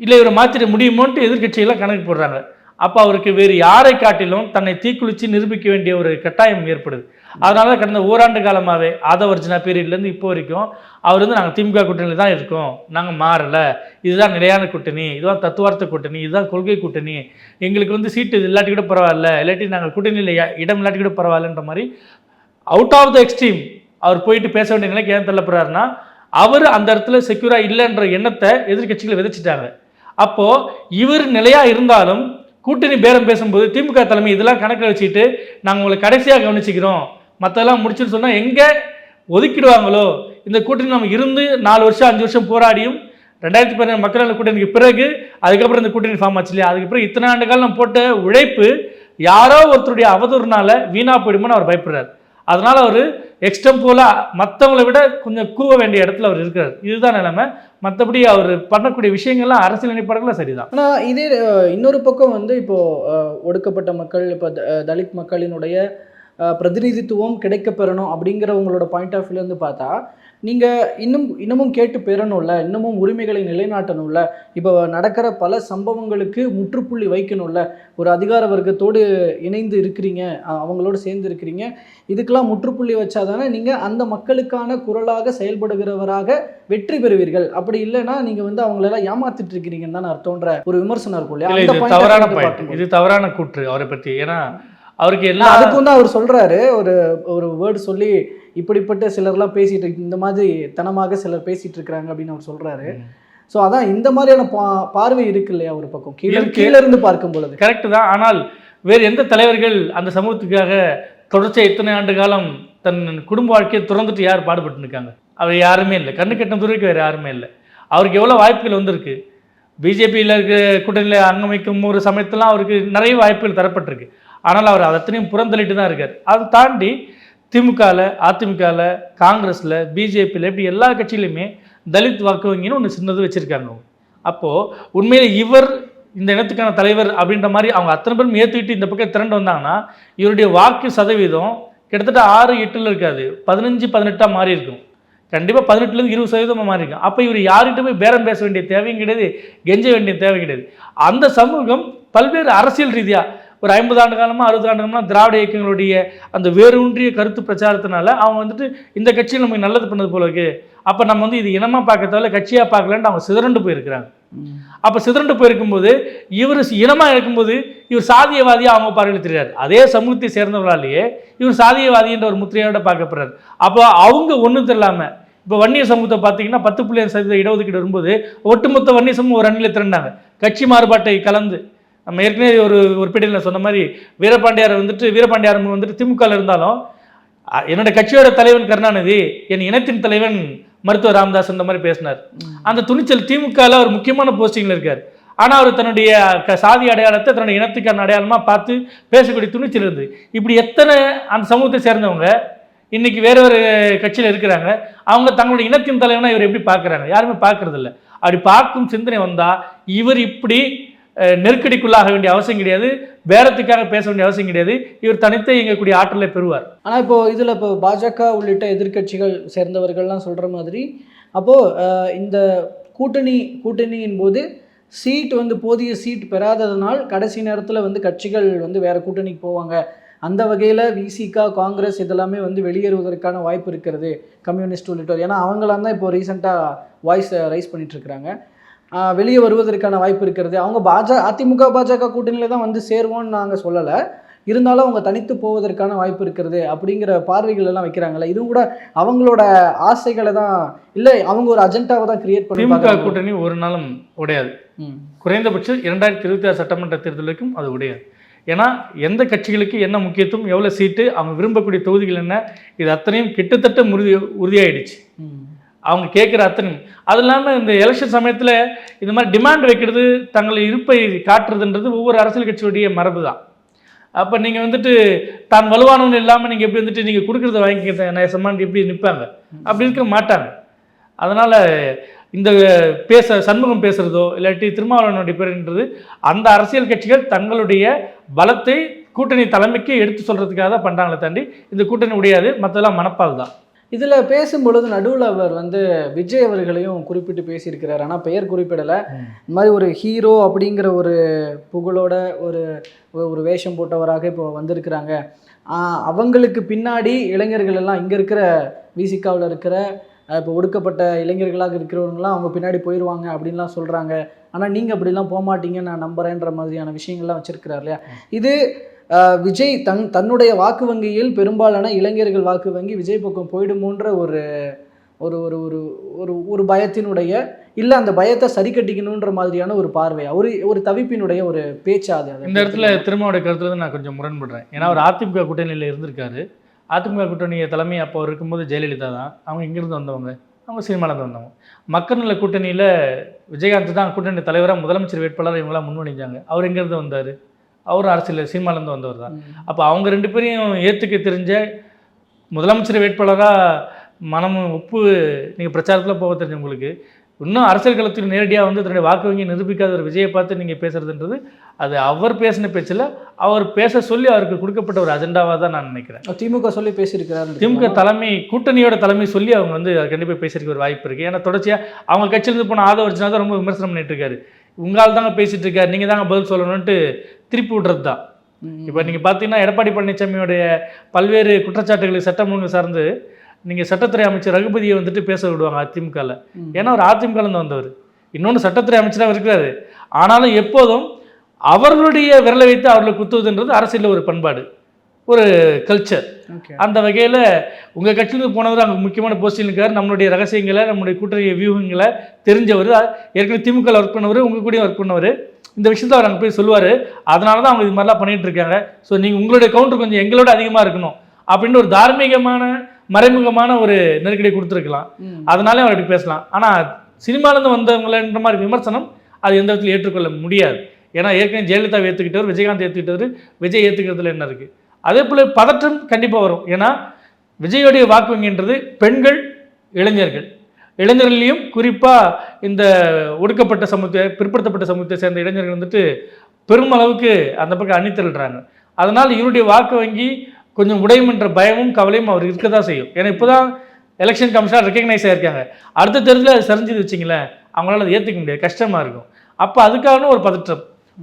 இல்லை இவரை மாற்றிட முடியுமோன்ட்டு எதிர்க்கட்சியெல்லாம் கணக்கு போடுறாங்க. அப்போ அவருக்கு வேறு யாரை காட்டிலும் தன்னை தீக்குளிச்சு நிரூபிக்க வேண்டிய ஒரு கட்டாயம் ஏற்படுது. அதனால தான் கடந்த ஓராண்டு காலமாகவே ஆதவர்ஜனா பீரியட்லேருந்து இப்போ வரைக்கும் அவர் வந்து நாங்கள் திமுக கூட்டணியில் தான் இருக்கோம். நாங்கள் மாறலை. இதுதான் நிலையான கூட்டணி. இதுதான் தத்துவார்த்த கூட்டணி. இதுதான் கொள்கை கூட்டணி. எங்களுக்கு வந்து சீட்டு இது இல்லாட்டி கூட பரவாயில்ல. இல்லாட்டி நாங்கள் கூட்டணியில் இடம் இல்லாட்டி கூட பரவாயில்லன்ற மாதிரி அவுட் ஆஃப் த எக்ஸ்ட்ரீம் அவர் போயிட்டு பேச வேண்டிய நிலைக்கு ஏன் தள்ளப்படுறாருன்னா அவர் அந்த இடத்துல செக்யூராக இல்லைன்ற எண்ணத்தை எதிர்க்கட்சிகளை விதைச்சிட்டாங்க. அப்போது இவர் நிலையாக இருந்தாலும் கூட்டணி பேரம் பேசும்போது திமுக தலைமை இதெல்லாம் கணக்கில் வச்சுக்கிட்டு நாங்கள் உங்களை கடைசியாக கவனிச்சிக்கிறோம். மற்றதெல்லாம் முடிச்சுன்னு சொன்னால் எங்கே ஒதுக்கிடுவாங்களோ? இந்த கூட்டணி நம்ம இருந்து நாலு வருஷம் அஞ்சு வருஷம் போராடியும் ரெண்டாயிரத்தி பதினேழு மக்கள் நல கூட்டணிக்கு பிறகு அதுக்கப்புறம் இந்த கூட்டணி ஃபார்ம் ஆச்சு இல்லையா? அதுக்கு பிறகு இத்தனை ஆண்டு காலம் போட்ட உழைப்பு யாரோ ஒருத்தருடைய அவதூறுனால வீணா போயிடுமோன்னு அவர் பயப்படுறார். அதனால் அவர் எக்ஸ்டம்போல மற்றவங்களை விட கொஞ்சம் கூவ வேண்டிய இடத்துல அவர் இருக்கிறார். இதுதான் நிலைமை. மற்றபடி அவர் பண்ணக்கூடிய விஷயங்கள்லாம் அரசியல் நிலைப்பாடுகள்லாம் சரிதான். ஆனால் இதே இன்னொரு பக்கம் வந்து இப்போது ஒடுக்கப்பட்ட மக்கள் இப்போ தலித் மக்களினுடைய பிரதிநிதித்துவம் கிடைக்க பெறணும் அப்படிங்கிறவங்களோட பாயிண்ட் ஆஃப் வியூலேருந்து பார்த்தா நீங்கள் இன்னும் இன்னமும் கேட்டு பெறணும்ல இன்னமும் உரிமைகளை நிலைநாட்டணும்ல. இப்போ நடக்கிற பல சம்பவங்களுக்கு முற்றுப்புள்ளி வைக்கணும்ல. ஒரு அதிகார வர்க்கத்தோடு இணைந்து இருக்கிறீங்க அவங்களோடு சேர்ந்து இருக்கிறீங்க. இதுக்கெல்லாம் முற்றுப்புள்ளி வச்சாதானே நீங்கள் அந்த மக்களுக்கான குரலாக செயல்படுகிறவராக வெற்றி பெறுவீர்கள். அப்படி இல்லைன்னா நீங்கள் வந்து அவங்களெல்லாம் ஏமாத்திட்டு இருக்கிறீங்கன்னு தான் அர்த்தம்ன்ற ஒரு விமர்சனம் இருக்கும் இல்லையா? தவறான. இது தவறான கூற்று அவரை பற்றி ஏன்னா அவருக்கு எல்லா இல்ல, அதுக்கும் தான் அவர் சொல்றாரு ஒரு ஒரு வேர்டு சொல்லி இப்படிப்பட்ட சிலர்லாம் பேசிட்டு இந்த மாதிரி தனமாக சிலர் பேசிட்டு இருக்கிறாங்க அப்படின்னு அவர் சொல்றாரு. ஸோ அதான் இந்த மாதிரியான பா பார்வை இருக்கு இல்லையா ஒரு பக்கம்? கீழே. கீழே இருந்து பார்க்கும் பொழுது. கரெக்டு தான். ஆனால் வேறு எந்த தலைவர்கள் அந்த சமூகத்துக்காக தொடர்ச்சியாக இத்தனை ஆண்டு காலம் தன் குடும்ப வாழ்க்கையை துறந்துட்டு யார் பாடுபட்டு இருக்காங்க? அவர் யாருமே இல்லை. கண்ணு கெட்டும் துறைக்கு வேறு யாருமே இல்லை. அவருக்கு எவ்வளோ வாய்ப்புகள் வந்திருக்கு? பிஜேபியில் இருக்க கூட்டணியில் அங்கமைக்கும் ஒரு சமயத்தெல்லாம் அவருக்கு நிறைய வாய்ப்புகள் தரப்பட்டிருக்கு. ஆனால் அவர் அதை அத்தனையும் புறந்தள்ளிட்டு தான் இருக்கார். அதை தாண்டி திமுகவில் அதிமுகவில் காங்கிரஸில் பிஜேபியில் இப்படி எல்லா கட்சியிலையுமே தலித் வாக்கு வங்கின்னு ஒன்று சின்னது வச்சுருக்காங்க. அப்போது உண்மையில் இவர் இந்த இனத்துக்கான தலைவர் அப்படின்ற மாதிரி அவங்க அத்தனை பேரும் ஏற்றுக்கிட்டு இந்த பக்கம் திரண்டு வந்தாங்கன்னா இவருடைய வாக்கு சதவீதம் கிட்டத்தட்ட ஆறு எட்டில் இருக்காது. பதினஞ்சு பதினெட்டாக மாறி இருக்கும். கண்டிப்பாக பதினெட்டுலேருந்து இருபது சதவீதமாக மாறி இருக்கும். அப்போ இவர் யார்கிட்ட போய் பேரம் பேச வேண்டிய தேவையும் கிடையாது கெஞ்ச வேண்டிய தேவை கிடையாது. அந்த சமூகம் பல்வேறு அரசியல் ரீதியாக ஒரு ஐம்பது ஆண்டு காலமாக அறுபது ஆண்டு காலமாக திராவிட இயக்கங்களுடைய அந்த வேரூன்றிய கருத்து பிரச்சாரத்தினால அவங்க வந்துட்டு இந்த கட்சியில் நமக்கு நல்லது பண்ணது போல இருக்கு. அப்போ நம்ம வந்து இது இனமாக பார்க்க கட்சியாக பார்க்கலன்ட்டு அவங்க சிதறண்டு போயிருக்கிறாங்க. அப்போ சிதறண்டு போயிருக்கும்போது இவர் இனமாக இருக்கும்போது இவர் சாதியவாதியாக அவங்க பார்வையில் தெரியாது அதே சமூகத்தை சேர்ந்தவர்களாலேயே இவர் சாதியவாதின்ற ஒரு முத்திரையோட பார்க்கப்படுறாரு. அப்போ அவங்க ஒன்றும் தெரியாமல் இப்போ வன்னிய சமூகத்தை பார்த்தீங்கன்னா பத்து புள்ளி சதவீத இடஒதுக்கீடு வரும்போது ஒட்டுமொத்த வன்னிய சமூகம் ஒரு அணியில் திரண்டாங்க. கட்சி மாறுபாட்டை கலந்து நம்ம ஏற்கனவே ஒரு ஒரு பீடியில் சொன்ன மாதிரி வீரபாண்டியார் வந்துட்டு வீரபாண்டியார் வந்துட்டு திமுகவில் இருந்தாலும் என்னோட கட்சியோட தலைவன் கருணாநிதி என் இனத்தின் தலைவன் மருத்துவர் ராமதாஸ் இந்த மாதிரி பேசினார். அந்த துணிச்சல் திமுகவில் ஒரு முக்கியமான போஸ்டிங்கில் இருக்கார். ஆனால் அவர் தன்னுடைய க- சாதி அடையாளத்தை தன்னுடைய இனத்துக்கான அடையாளமாக பார்த்து பேசக்கூடிய துணிச்சல் இருந்தது. இப்படி எத்தனை அந்த சமூகத்தை சேர்ந்தவங்க இன்னைக்கு வேற ஒரு கட்சியில் இருக்கிறாங்க அவங்க தங்களுடைய இனத்தின் தலைவனா இவர் எப்படி பார்க்குறாங்க? யாருமே பார்க்கறது இல்ல அப்படி பார்க்கும் சிந்தனை வந்தால் இவர் இப்படி நெருக்கடிக்குள்ளாக வேண்டிய அவசியம் கிடையாது. பேரத்துக்காக பேச வேண்டிய அவசியம் கிடையாது. இவர் தனித்து இயங்கக்கூடிய ஆற்றலை பெறுவார். ஆனால் இப்போது இதில் இப்போ பாஜக உள்ளிட்ட எதிர்க்கட்சிகள் சேர்ந்தவர்கள்லாம் சொல்கிற மாதிரி அப்போது இந்த கூட்டணி கூட்டணியின் போது சீட் வந்து போதிய சீட் பெறாததனால் கடைசி நேரத்தில் வந்து கட்சிகள் வந்து வேறு கூட்டணிக்கு போவாங்க. அந்த வகையில் விசிகா காங்கிரஸ் இதெல்லாமே வந்து வெளியேறுவதற்கான வாய்ப்பு இருக்கிறது. கம்யூனிஸ்ட் உள்ளிட்டோர். ஏன்னா அவங்களாம் தான் இப்போ ரீசெண்டாக வாய்ஸ் ரைஸ் பண்ணிட்டு இருக்கிறாங்க. வெளியே வருவதற்கான வாய்ப்பு இருக்கிறது அவங்க பாஜக அதிமுக பாஜக கூட்டணியில் தான் வந்து சேருவோம்னு நாங்கள் சொல்லலை இருந்தாலும் அவங்க தனித்து போவதற்கான வாய்ப்பு இருக்கிறது அப்படிங்கிற பார்வைகள் எல்லாம் வைக்கிறாங்கல்ல இதுவும் கூட அவங்களோட ஆசைகளை தான் இல்லை அவங்க ஒரு அஜெண்டாவை தான் கிரியேட் பண்ணி திமுக. கூட்டணி ஒரு நாளும் உடையாது. குறைந்தபட்சம் இரண்டாயிரத்தி இருபத்தி ஆறு சட்டமன்ற தேர்தலுக்கும் அது உடையாது ஏன்னா எந்த கட்சிகளுக்கு என்ன முக்கியத்துவம் எவ்வளோ சீட்டு அவங்க விரும்பக்கூடிய தொகுதிகள் என்ன இது அத்தனையும் கிட்டத்தட்ட உறுதி உறுதியாயிடுச்சு. அவங்க கேட்குற அத்தனை. அது இல்லாமல் இந்த எலெக்ஷன் சமயத்தில் இந்த மாதிரி டிமாண்ட் வைக்கிறது தங்கள் இருப்பை காட்டுறதுன்றது ஒவ்வொரு அரசியல் கட்சியுடைய மரபு தான் அப்போ நீங்கள் வந்துட்டு தான் வலுவானவன் இல்லாமல் நீங்கள் எப்படி வந்துட்டு நீங்கள் கொடுக்குறத வாங்கிக்க நேசமானு எப்படி நிற்பாங்க அப்படி இருக்க மாட்டாங்க. அதனால் இந்த பேச சண்முகம் பேசுகிறதோ இல்லாட்டி திருமாவளவனுடைய பேருன்றது அந்த அரசியல் கட்சிகள் தங்களுடைய பலத்தை கூட்டணி தலைமைக்கு எடுத்து சொல்கிறதுக்காக தான் பண்ணுறாங்களே தாண்டி இந்த கூட்டணி உடையாது. மற்றதெல்லாம் மனப்பால் தான். இதில் பேசும்பொழுது நடுவில் அவர் வந்து விஜய் அவர்களையும் குறிப்பிட்டு பேசியிருக்கிறார். ஆனால் பெயர் குறிப்பிடலை. இந்த மாதிரி ஒரு ஹீரோ அப்படிங்கிற ஒரு புகழோட ஒரு ஒரு வேஷம் போட்டவராக இப்போ வந்திருக்கிறாங்க. அவங்களுக்கு பின்னாடி இளைஞர்கள் எல்லாம் இங்கே இருக்கிற விசிகாவில் இருக்கிற இப்போ ஒடுக்கப்பட்ட இளைஞர்களாக இருக்கிறவங்களாம் அவங்க பின்னாடி போயிடுவாங்க அப்படின்லாம் சொல்கிறாங்க ஆனால் நீங்கள் அப்படிலாம் போக மாட்டீங்கன்னு நான் நம்புறேன்ற மாதிரியான விஷயங்கள்லாம் வச்சிருக்கிறார் இல்லையா? இது விஜய் தன் தன்னுடைய வாக்கு வங்கியில் பெரும்பாலான இளைஞர்கள் வாக்கு வங்கி விஜய் பக்கம் போயிடுமோன்ற ஒரு ஒரு ஒரு ஒரு ஒரு ஒரு பயத்தினுடைய இல்லை அந்த பயத்தை சரி கட்டிக்கணுன்ற மாதிரியான ஒரு பார்வை ஒரு ஒரு தவிப்பினுடைய ஒரு பேச்சா அது இந்த இடத்துல திருமாவோட கருத்துல தான் நான் கொஞ்சம் முரண்படுறேன். ஏன்னா அவர் அதிமுக கூட்டணியில் இருந்திருக்காரு. அதிமுக கூட்டணியை தலைமை அப்போ இருக்கும்போது ஜெயலலிதா தான். அவங்க இங்கிருந்து வந்தவங்க. அவங்க சினிமாலேருந்து வந்தவங்க. மக்கள் நல கூட்டணியில் விஜயகாந்த் தான் கூட்டணி தலைவராக முதலமைச்சர் வேட்பாளர் இவங்களாம் முன்வணிஞ்சாங்க அவர் எங்கேருந்து வந்தார்? அவரும் அரசியல் சினிமாலேருந்து வந்தவர் தான். அப்போ அவங்க ரெண்டு பேரையும் ஏற்றுக்க தெரிஞ்ச முதலமைச்சர் வேட்பாளராக மனம் ஒப்பு நீங்கள் பிரச்சாரத்தில் போக தெரிஞ்ச உங்களுக்கு இன்னும் அரசியல் களத்தில் நேரடியாக வந்து தன்னுடைய வாக்கு வங்கி நிரூபிக்காத ஒரு விஜயை பார்த்து நீங்கள் பேசுறதுன்றது அது அவர் பேசின பேச்சில் அவர் பேச சொல்லி அவருக்கு கொடுக்கப்பட்ட ஒரு அஜெண்டாவாக தான் நான் நினைக்கிறேன். திமுக சொல்லி பேசியிருக்கிறாரு திமுக தலைமை கூட்டணியோட தலைமை சொல்லி அவங்க வந்து அது கண்டிப்பாக பேசுறதுக்கு ஒரு வாய்ப்பு இருக்குது ஏன்னா தொடர்ச்சியாக அவங்க கட்சியிலேருந்து போன அர்ஜுனா தான் ரொம்ப விமர்சனம் பண்ணிட்டு இருக்காரு. உங்களால் தாங்க பேசிட்டு இருக்காரு நீங்கள் தாங்க பதில் சொல்லணும்ன்ட்டு திருப்பி விடுறது தான் இப்போ நீங்கள் பார்த்தீங்கன்னா எடப்பாடி பழனிசாமியோடைய பல்வேறு குற்றச்சாட்டுகளை சட்டம் ஒழுங்கு சார்ந்து நீங்கள் சட்டத்துறை அமைச்சர் ரகுபதியை வந்துட்டு பேச விடுவாங்க அதிமுகவில். ஏன்னா அவர் அதிமுகலேருந்து வந்தவர். இன்னொன்று சட்டத்துறை அமைச்சராக இருக்கிறாரு. ஆனாலும் எப்போதும் அவர்களுடைய விரலை வைத்து அவர்களை குத்துவதுன்றது அரசியலில் ஒரு பண்பாடு. ஒரு கல்ச்சர் அந்த வகையில் உங்கள் கட்சியிலிருந்து போனவர் அங்கே முக்கியமான போஸ்டில் இருக்கார் நம்மளுடைய ரகசியங்களை நம்மளுடைய கூட்டணி வியூகங்களை தெரிஞ்சவர். ஏற்கனவே திமுக ஒர்க் பண்ணவர் உங்கள் கூடயும் ஒர்க் பண்ணவர். இந்த விஷயத்தை அவர் அங்கே போய் சொல்லுவார். அதனால தான் அவங்க இது மாதிரிலாம் பண்ணிட்டு இருக்காங்க. ஸோ நீங்கள் உங்களுடைய கவுண்டர் கொஞ்சம் எங்களோட அதிகமாக இருக்கணும். அப்படின்னு ஒரு தார்மீகமான மறைமுகமான ஒரு நெருக்கடி கொடுத்துருக்கலாம். அதனாலே அவர் இப்படி பேசலாம். ஆனால் சினிமாலேருந்து வந்தவங்களன்ற மாதிரி விமர்சனம் அது எந்த விதத்தில் ஏற்றுக்கொள்ள முடியாது. ஏன்னா ஏற்கனவே ஜெயலலிதா ஏற்றுக்கிட்டவர் விஜயகாந்த் ஏற்றுக்கிட்டவர் விஜய் ஏற்றுக்கிறதுல என்ன இருக்குது அதே போல் பதற்றம் கண்டிப்பாக வரும். ஏன்னா விஜயோடைய வாக்கு வங்கின்றது பெண்கள் இளைஞர்கள். இளைஞர்களையும் குறிப்பாக இந்த ஒடுக்கப்பட்ட சமூகத்தை பிற்படுத்தப்பட்ட சமூகத்தை சேர்ந்த இளைஞர்கள் வந்துட்டு பெருமளவுக்கு அந்த பக்கம் அணி அதனால் இவருடைய வாக்கு வங்கி கொஞ்சம் உடையும் என்ற பயமும் கவலையும் அவர் இருக்க தான் செய்யும். ஏன்னா இப்போ தான் எலெக்ஷன் கமிஷனாக ரெக்கக்னைஸ் ஆகியிருக்காங்க அடுத்த தேர்தலில் அது சரிஞ்சது வச்சிங்களேன் அவங்களால அதை ஏற்றுக்க முடியாது. கஷ்டமாக இருக்கும். அப்போ அதுக்கான ஒரு பதற்றம்.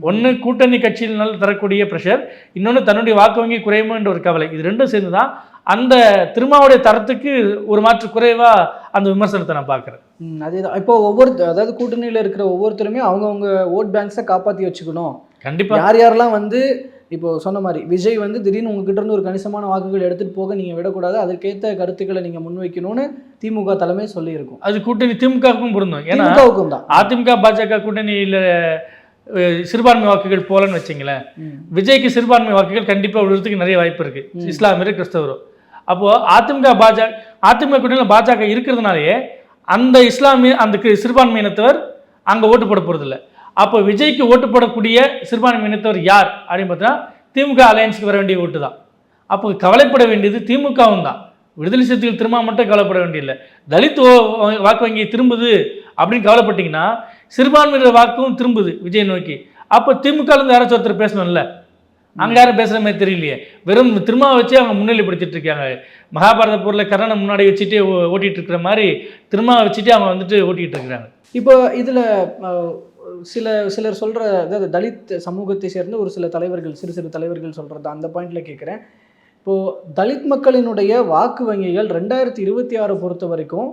ஒன்று கூட்டணி கட்சியினால் தரக்கூடிய ப்ரெஷர் இன்னொன்று தன்னுடைய வாக்கு வங்கி குறையுமோன்ற ஒரு கவலை. இது ரெண்டும் சேர்ந்து தான் அந்த திருமாவுடைய தரத்துக்கு ஒரு மாற்று குறைவாக அந்த விமர்சனத்தை நான் பார்க்குறேன். அதேதான். இப்போ ஒவ்வொரு அதாவது கூட்டணியில் இருக்கிற ஒவ்வொருத்தருமே அவங்கவுங்க ஓட் பேங்க்ஸை காப்பாற்றி வச்சுக்கணும். கண்டிப்பாக யார் யாரெல்லாம் வந்து இப்போ சொன்ன மாதிரி விஜய் வந்து திடீர்னு உங்ககிட்ட இருந்து ஒரு கணிசமான வாக்குகள் எடுத்துட்டு போக நீங்க விடக்கூடாது அதற்கேற்ற கருத்துக்களை நீங்க முன்வைக்கணும்னு திமுக தலைமை சொல்லியிருக்கும். அது கூட்டணி திமுகவுக்கும் பொருந்தும். ஏன்னா தான். அதிமுக பாஜக கூட்டணியில் சிறுபான்மை வாக்குகள் போலன்னு வச்சிங்களேன். விஜய்க்கு சிறுபான்மை வாக்குகள் கண்டிப்பாக விழுறதுக்கு நிறைய வாய்ப்பு இருக்கு. ம். இஸ்லாமியர் கிறிஸ்தவரும். அப்போ அதிமுக பாஜக அதிமுக கூட்டணியில் பாஜக இருக்கிறதுனாலயே அந்த இஸ்லாமிய அந்த கி- சிறுபான்மையினத்தவர் அங்கே ஓட்டு போட போகிறதில்ல அப்போ விஜய்க்கு ஓட்டு போடக்கூடிய சிறுபான்மையினத்தவர் யார்? அப்படின்னு பார்த்தீங்கன்னா திமுக அலையன்ஸ்க்கு வர வேண்டிய ஓட்டு தான். அப்போ கவலைப்பட வேண்டியது திமுகவும் தான். விடுதலை சிறுத்தைகள் திரும்ப மட்டும் கவலைப்பட வேண்டியதில்லை. தலித் வாக்கு வங்கி திரும்புது அப்படின்னு கவலைப்பட்டீங்கன்னா சிறுபான்மையினர் வாக்கும் திரும்புது விஜய் நோக்கி. அப்போ திமுகலேருந்து யாராச்சும் ஒருத்தர் பேசணும்ல? அங்கே யாரும் பேசுகிற மாதிரி தெரியலையே. வெறும் திருமாவை வச்சு அவங்க முன்னிலைப்படுத்திட்டு இருக்காங்க. மகாபாரத பொருளை கர்ணனை முன்னாடி வச்சுட்டு ஓ- இருக்கிற மாதிரி திருமாவை வச்சுட்டு அவங்க வந்துட்டு ஓட்டிகிட்டு இருக்கிறாங்க. இப்போ இதில் சில சிலர் சொல்கிற அதாவது தலித் சமூகத்தை சேர்ந்த ஒரு சில தலைவர்கள் சிறு சிறு தலைவர்கள் சொல்கிறது அந்த பாயிண்டில் கேட்குறேன் இப்போது தலித் மக்களினுடைய வாக்கு வங்கிகள் ரெண்டாயிரத்தி இருபத்தி ஆறு பொறுத்த வரைக்கும்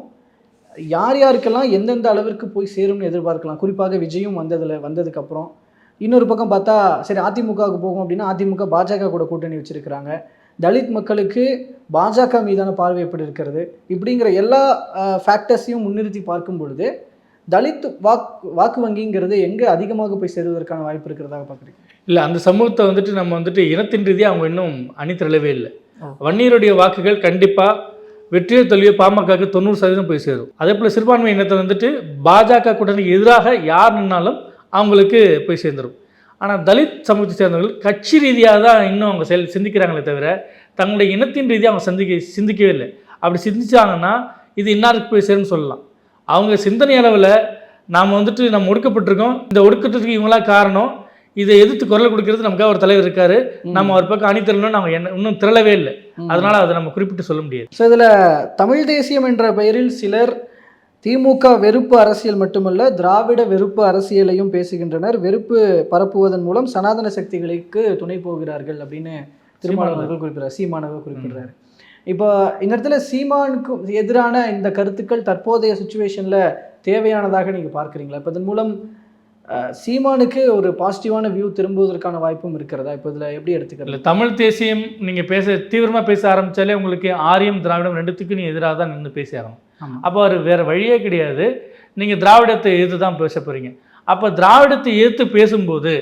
யார் யாருக்கெல்லாம் எந்தெந்த அளவிற்கு போய் சேரும்னு எதிர்பார்க்கலாம். குறிப்பாக விஜயும் வந்ததில் வந்ததுக்கப்புறம். இன்னொரு பக்கம் பார்த்தா சரி அதிமுகவுக்கு போகும் அப்படின்னா அதிமுக பாஜக கூட கூட்டணி வச்சிருக்கிறாங்க. தலித் மக்களுக்கு பாஜக மீதான பார்வை எப்படி இருக்கிறது? இப்படிங்கிற எல்லா ஃபேக்டர்ஸையும் முன்னிறுத்தி பார்க்கும் பொழுது தலித் வாக்கு வாக்கு வங்கிங்கிறது எங்கே அதிகமாக போய் சேருவதற்கான வாய்ப்பு இருக்கிறதாக பார்க்குறீங்க? இல்லை அந்த சமூகத்தை வந்துட்டு நம்ம வந்துட்டு இனத்தின் ரீதியாக அவங்க இன்னும் அணி திரளவே இல்லை. வன்னியருடைய வாக்குகள் கண்டிப்பாக வெற்றியோ தோல்வியோ பாமகக்கு தொண்ணூறு சதவீதம் போய் சேரும். அதே போல் சிறுபான்மை இனத்தை வந்துட்டு பாஜக கூட்டணிக்கு எதிராக யார் நின்னாலும் அவங்களுக்கு போய் சேர்ந்துடும் ஆனால் தலித் சமூகத்தை சேர்ந்தவர்கள் கட்சி ரீதியாக தான் இன்னும் அவங்க செயல் சிந்திக்கிறாங்களே தவிர தங்களுடைய இனத்தின் ரீதியாக அவங்க சிந்திக்க சிந்திக்கவே இல்லை. அப்படி சிந்திச்சாங்கன்னா இது இன்னாருக்கு போய் சேரும்னு சொல்லலாம். அவங்க சிந்தனை அளவில் நாம் வந்துட்டு நம்ம ஒடுக்கப்பட்டிருக்கோம். இந்த ஒடுக்கத்துக்கு இவங்களா காரணம். இதை எதிர்த்து குரல் கொடுக்கிறது நமக்காக ஒரு தலைவர் இருக்காரு. நம்ம அவர் பக்கம் அணி திரளணும் நம்ம என்ன இன்னும் திரளவே இல்லை. அதனால அதை நம்ம குறிப்பிட்டு சொல்ல முடியாது. ஸோ இதில் தமிழ் தேசியம் என்ற பெயரில் சிலர் திமுக வெறுப்பு அரசியல் மட்டுமல்ல திராவிட வெறுப்பு அரசியலையும் பேசுகின்றனர். வெறுப்பு பரப்புவதன் மூலம் சனாதன சக்திகளுக்கு துணை போகிறார்கள் அப்படின்னு திருமாவளவர்கள் குறிப்பிடுறார். சீமானவர் குறிப்பிடுறாரு. இப்போ இந்த இடத்துல சீமானுக்கு எதிரான இந்த கருத்துக்கள் தற்போதைய சுச்சுவேஷனில் தேவையானதாக நீங்கள் பார்க்குறீங்களா? இப்போ இதன் மூலம் சீமானுக்கு ஒரு பாசிட்டிவான வியூ திரும்புவதற்கான வாய்ப்பும் இருக்கிறதா? இப்போ இதில் எப்படி எடுத்துக்கிறது? தமிழ் தேசியம் நீங்கள் பேச தீவிரமாக பேச ஆரம்பித்தாலே உங்களுக்கு ஆரியம் திராவிடம் ரெண்டுத்துக்கும் நீ எதிராக தான் நின்று பேசி ஆகணும் ஆமா. அப்போ அவர் வேறு வழியே கிடையாது. நீங்கள் திராவிடத்தை எதிர்த்து தான் பேச போகிறீங்க அப்போ திராவிடத்தை எதிர்த்து பேசும்போது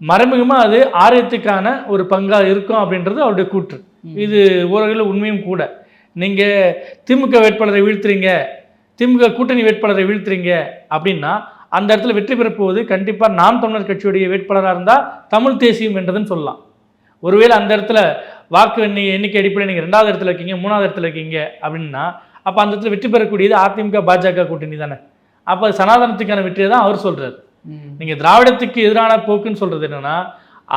மறைமுகமாக அது ஆரியத்துக்கான ஒரு பங்காக இருக்கும் அப்படின்றது அவருடைய கூற்று. இது ஓரளவில் உண்மையும் கூட. நீங்கள் திமுக வேட்பாளரை வீழ்த்துறீங்க திமுக கூட்டணி வேட்பாளரை வீழ்த்துறீங்க அப்படின்னா அந்த இடத்துல வெற்றி பெறப் போவது கண்டிப்பாக நாம் தமிழர் கட்சியுடைய வேட்பாளராக இருந்தால் தமிழ் தேசியம் என்றதுன்னு சொல்லலாம். ஒருவேளை அந்த இடத்துல வாக்கு எண்ணி எண்ணிக்கை அடிப்படையில் நீங்கள் ரெண்டாவது இடத்துல இருக்கீங்க மூணாவது இடத்துல இருக்கீங்க அப்படின்னா அப்போ அந்த இடத்துல வெற்றி பெறக்கூடியது அதிமுக பாஜக கூட்டணி தானே. அப்போ சனாதனத்துக்கான வெற்றியை தான் அவர் சொல்கிறார். நீங்கள் திராவிடத்துக்கு எதிரான போக்குன்னு சொல்கிறது என்னன்னா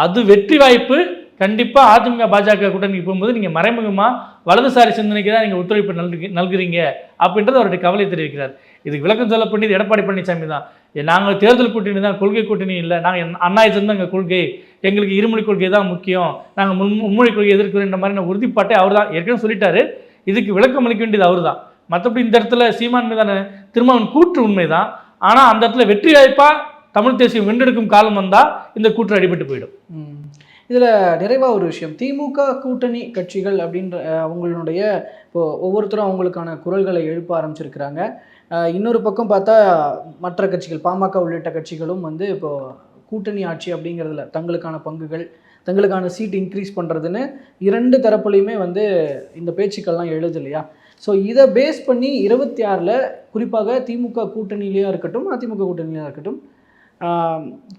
அது வெற்றி வாய்ப்பு கண்டிப்பாக அதிமுக பாஜக கூட்டணிக்கு போகும்போது நீங்கள் மறைமுகமாக வலதுசாரி சிந்தனைக்கு தான் நீங்கள் ஒத்துழைப்பு நல்கு நல்குறீங்க அப்படின்றது அவருடைய கவலை தெரிவிக்கிறார். இதுக்கு விளக்கம் சொல்ல வேண்டியது எடப்பாடி பழனிசாமி தான். நாங்கள் தேர்தல் கூட்டணி தான் கொள்கை கூட்டணி இல்லை. நாங்கள் அண்ணாயத்திலிருந்து எங்கள் கொள்கை. எங்களுக்கு இருமொழி கொள்கை தான் முக்கியம். நாங்கள் முன் மும்மொழி கொள்கை எதிர்க்கிறோன்ற மாதிரி உறுதிப்பாட்டை அவர் தான் ஏற்கனவே சொல்லிட்டாரு. இதுக்கு விளக்கம் அளிக்க வேண்டியது அவர் தான் மற்றபடி இந்த இடத்துல சீமான் மீதான திருமாவன் கூற்று உண்மை தான் ஆனால் அந்த இடத்துல வெற்றி வாய்ப்பாக தமிழ் தேசியம் வென்றெடுக்கும் காலம் வந்தால் இந்த கூற்று அடிபட்டு போயிடும். இதில் நிறைவாக ஒரு விஷயம். திமுக கூட்டணி கட்சிகள் அப்படின்ற அவங்களுடைய இப்போ ஒவ்வொருத்தரும் அவங்களுக்கான குரல்களை எழுப்ப ஆரம்பிச்சிருக்கிறாங்க. இன்னொரு பக்கம் பார்த்தா மற்ற கட்சிகள் பாமக உள்ளிட்ட கட்சிகளும் வந்து இப்போ கூட்டணி ஆட்சி அப்படிங்கிறதுல தங்களுக்கான பங்குகள் தங்களுக்கான சீட் இன்க்ரீஸ் பண்ணுறதுன்னு இரண்டு தரப்புலையுமே வந்து இந்த பேச்சுக்கள்லாம் எழுது இல்லையா? ஸோ இதை பேஸ் பண்ணி இருபத்தி ஆறில் குறிப்பாக திமுக கூட்டணியிலையா இருக்கட்டும் அதிமுக கூட்டணியிலையா இருக்கட்டும்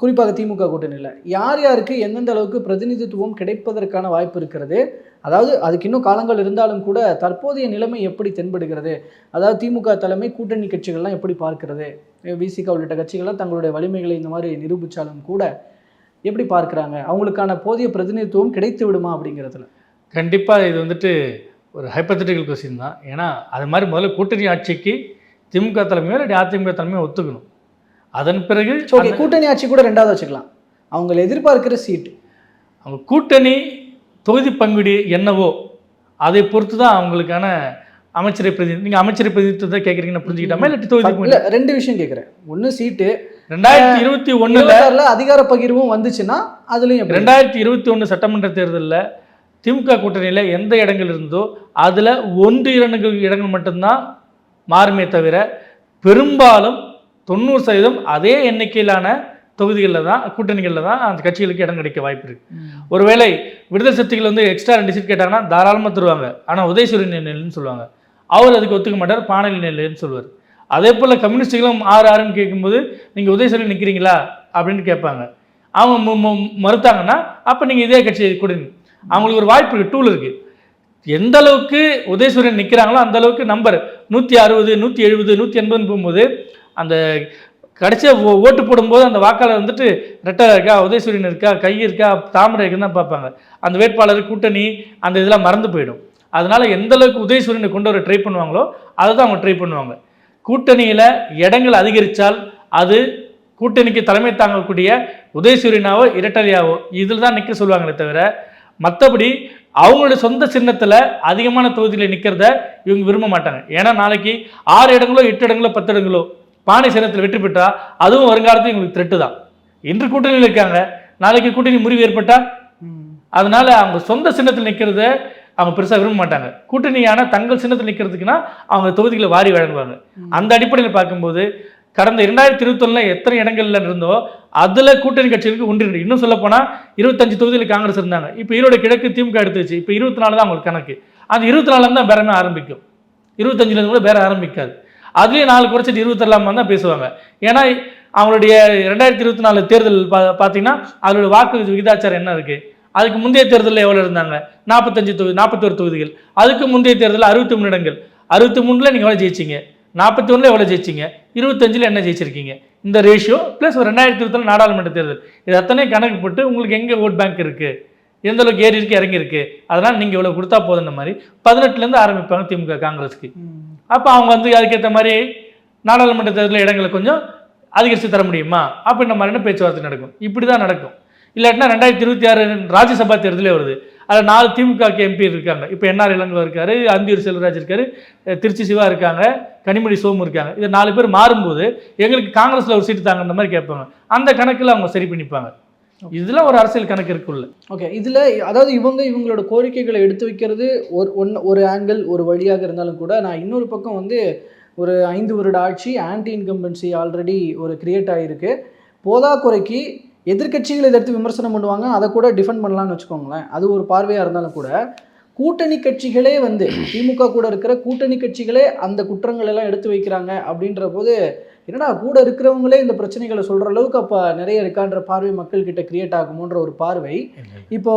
குறிப்பாக திமுக கூட்டணியில். யார் யாருக்கு எந்தெந்த அளவுக்கு பிரதிநிதித்துவம் கிடைப்பதற்கான வாய்ப்பு இருக்கிறது? அதாவது அதுக்கு இன்னும் காலங்கள் இருந்தாலும் கூட தற்போதைய நிலைமை எப்படி தென்படுகிறது? அதாவது திமுக தலைமை கூட்டணி கட்சிகள்லாம் எப்படி பார்க்கிறது? விசிக உள்ளிட்ட கட்சிகள்லாம் தங்களுடைய வலிமைகளை இந்த மாதிரி நிரூபித்தாலும் கூட எப்படி பார்க்குறாங்க? அவங்களுக்கான போதிய பிரதிநிதித்துவம் கிடைத்து விடுமா அப்படிங்கிறதுல. கண்டிப்பாக இது வந்துட்டு ஒரு ஹைப்பத்தட்டிக்கல் கொஸ்டின் தான். ஏன்னா அது மாதிரி முதல்ல கூட்டணி ஆட்சிக்கு திமுக தலைமையோ இல்லை அதிமுக தலைமையோ ஒத்துக்கணும். அதன் பிறகு ஓகே கூட்டணி ஆட்சி கூட ரெண்டாவது வச்சுக்கலாம். அவங்க எதிர்பார்க்கிற சீட் அவங்க கூட்டணி தொகுதி பங்குடி என்னவோ அதை பொறுத்து தான் அவங்களுக்கான அமைச்சரை பிரதி நீங்கள் அமைச்சரை பிரதிநிதித்துவத்தை கேட்குறீங்கன்னு புரிஞ்சுக்கிட்டாமா? இல்லாட்டி தொகுதி இல்லை ரெண்டு விஷயம் கேட்குறேன். ஒன்று சீட்டு ரெண்டாயிரத்தி இருபத்தி ஒன்றில் அதிகார பகிர்வும் வந்துச்சுன்னா அதுலயும்? ரெண்டாயிரத்தி இருபத்தி ஒன்று சட்டமன்ற தேர்தலில் திமுக கூட்டணியில் எந்த இடங்கள் இருந்தோ அதில் ஒன்று இரண்டு இடங்கள் மட்டும்தான் மாறுமே தவிர பெரும்பாலும் தொண்ணூறு சதவீதம் அதே எண்ணிக்கையிலான தொகுதிகளில் தான் கூட்டணிகளில் தான் அந்த கட்சிகளுக்கு இடம் கிடைக்க வாய்ப்பு இருக்குது ஒருவேளை விடுதலை சக்திகள் வந்து எக்ஸ்ட்ரா ரெண்டு சீட் கேட்டாங்கன்னா தாராளமாக தருவாங்க. ஆனால் உதயசூரியன் நெல்லுன்னு சொல்லுவாங்க. அவர் அதுக்கு ஒத்துக்க மாட்டார் பானல் நெல்லுன்னு சொல்லுவார். அதே போல் கம்யூனிஸ்டுகளும் ஆறு ஆறுன்னு கேட்கும்போது நீங்கள் உதயசூரியன் நிற்கிறீங்களா அப்படின்னு கேட்பாங்க. அவங்க மறுத்தாங்கன்னா அப்போ நீங்கள் இதே கட்சி கொடுங்க. அவங்களுக்கு ஒரு வாய்ப்பு இருக்குது டூல் இருக்குது எந்த அளவுக்கு உதயசூரியன் நிற்கிறாங்களோ அந்த அளவுக்கு நம்பர் நூற்றி அறுபது நூற்றி எழுபது நூற்றி எண்பதுன்னு போகும்போது அந்த கடைசியாக ஓ ஓட்டு போடும்போது அந்த வாக்காளர் வந்துட்டு ரெட்டை இருக்கா உதயசூரியன் இருக்கா கை இருக்கா தாமரை இருக்குன்னு தான் பார்ப்பாங்க. அந்த வேட்பாளர் கூட்டணி அந்த இதெல்லாம் மறந்து போயிடும். அதனால் எந்த அளவுக்கு உதயசூரியனை கொண்டு வர ட்ரை பண்ணுவாங்களோ அதை தான் அவங்க ட்ரை பண்ணுவாங்க. கூட்டணியில் இடங்கள் அதிகரித்தால் அது கூட்டணிக்கு தலைமை தாங்கக்கூடிய உதயசூரியனாவோ இரட்டலையாவோ இதில் தான் நிற்க சொல்லுவாங்களே தவிர மற்றபடி அவங்களுடைய சொந்த சின்னத்தில் அதிகமான தொகுதியில் நிற்கிறத இவங்க விரும்ப மாட்டாங்க. ஏன்னா நாளைக்கு ஆறு இடங்களோ எட்டு இடங்களோ பத்து இடங்களோ பானை சின்னத்தில் வெற்றி பெற்றா அதுவும் வருங்காலத்தில் எங்களுக்கு த்ரெட்டு தான். இன்று கூட்டணியில் இருக்காங்க. நாளைக்கு கூட்டணி முறிவு ஏற்பட்டால் அதனால அவங்க சொந்த சின்னத்தில் நிற்கிறத அவங்க பெருசாக விரும்ப மாட்டாங்க. கூட்டணியான தங்கள் சின்னத்தில் நிற்கிறதுக்குன்னா அவங்க தொகுதிகளை வாரி வழங்குவாங்க. அந்த அடிப்படையில் பார்க்கும்போது கடந்த இரண்டாயிரத்தி இருபத்தொன்னில் எத்தனை இடங்கள்ல இருந்தோ அதில் கூட்டணி கட்சிகளுக்கு ஒன்று இன்னும் சொல்ல போனால் இருபத்தஞ்சு தொகுதியில் காங்கிரஸ் இருந்தாங்க. இப்போ ஈரோடு கிழக்கு திமுக எடுத்துச்சு இப்போ இருபத்தி நாலு தான் அவங்களுக்கு கணக்கு. அந்த இருபத்தி நாலு தான் பேரமே ஆரம்பிக்கும். இருபத்தஞ்சிலேருந்து கூட பேர ஆரம்பிக்காது. அதுலேயும் நாலு குறைச்சிட்டு இருபத்தெல்லாம் தான் பேசுவாங்க. ஏன்னா அவங்களுடைய ரெண்டாயிரத்தி இருபத்தி நாலு தேர்தல் பா பார்த்தீங்கன்னா அதோட வாக்கு விகிதாச்சாரம் என்ன இருக்குது அதுக்கு முந்தைய தேர்தலில் எவ்வளோ இருந்தாங்க? நாற்பத்தஞ்சு தொகுதி நாற்பத்தோரு தொகுதிகள். அதுக்கு முந்தைய தேர்தலில் அறுபத்தி மூணு இடங்கள். அறுபத்தி மூணில் நீங்கள் எவ்வளோ ஜெயிச்சிங்க? நாற்பத்தி ஒன்றில் எவ்வளோ ஜெயிச்சிங்க? இருபத்தஞ்சில் என்ன ஜெயிச்சிருக்கீங்க? இந்த ரேஷியோ ப்ளஸ் ஒரு ரெண்டாயிரத்தி இருபத்தி நாடாளுமன்ற தேர்தல். இது அத்தனை கணக்கு போட்டு உங்களுக்கு எங்கே ஓட் பேங்க் இருக்குது எந்த அளவுக்கு ஏறி இருக்கு இறங்கி இருக்கு? அதனால் நீங்கள் இவ்வளோ கொடுத்தா போதுன்ற மாதிரி பதினெட்டுலேருந்து ஆரம்பிப்பாங்க திமுக காங்கிரஸுக்கு. அப்போ அவங்க வந்து அதுக்கேற்ற மாதிரி நாடாளுமன்ற தேர்தலில் இடங்களை கொஞ்சம் அதிகரித்து தர முடியுமா? அப்படின்ற மாதிரியான பேச்சுவார்த்தை நடக்கும். இப்படி தான் நடக்கும். இல்லாட்டினா ரெண்டாயிரத்தி இருபத்தி ஆறு ராஜ்யசபா தேர்தலே வருது. அதில் நாலு திமுக எம்பி இருக்காங்க. இப்போ என்ஆர் இளங்கோ இருக்கார் அந்தியூர் செல்வராஜ் இருக்கார் திருச்சி சிவா இருக்காங்க கனிமொழி சோமு இருக்காங்க. இது நாலு பேர் மாறும்போது எங்களுக்கு காங்கிரஸில் ஒரு சீட்டு தாங்கன்ற மாதிரி கேட்பாங்க. அந்த கணக்கில் அவங்க சரி பண்ணிப்பாங்க. இதெல்லாம் ஒரு அரசியல் கணக்கு இருக்குல்ல. ஓகே இதில் அதாவது இவங்க இவங்களோட கோரிக்கைகளை எடுத்து வைக்கிறது ஒரு ஒன் ஒரு ஆங்கிள் ஒரு வழியாக இருந்தாலும் கூட நான் இன்னொரு பக்கம் வந்து ஒரு ஐந்து வருட ஆட்சி ஆன்டி இன்கம்பன்சி ஆல்ரெடி ஒரு கிரியேட் ஆகிருக்கு போதாக்குறைக்கு எதிர்கட்சிகள் இதை எடுத்து விமர்சனம் பண்ணுவாங்க அதை கூட டிஃபெண்ட் பண்ணலாம்னு வச்சுக்கோங்களேன். அது ஒரு பார்வையாக இருந்தாலும் கூட கூட்டணி கட்சிகளே வந்து திமுக கூட இருக்கிற கூட்டணி கட்சிகளே அந்த குற்றங்கள் எல்லாம் எடுத்து வைக்கிறாங்க அப்படின்ற போது என்னடா கூட இருக்கிறவங்களே இந்த பிரச்சனைகளை சொல்கிற அளவுக்கு அப்போ நிறைய இருக்கான்ற பார்வை மக்கள்கிட்ட கிரியேட் ஆகுமோன்ற ஒரு பார்வை. இப்போ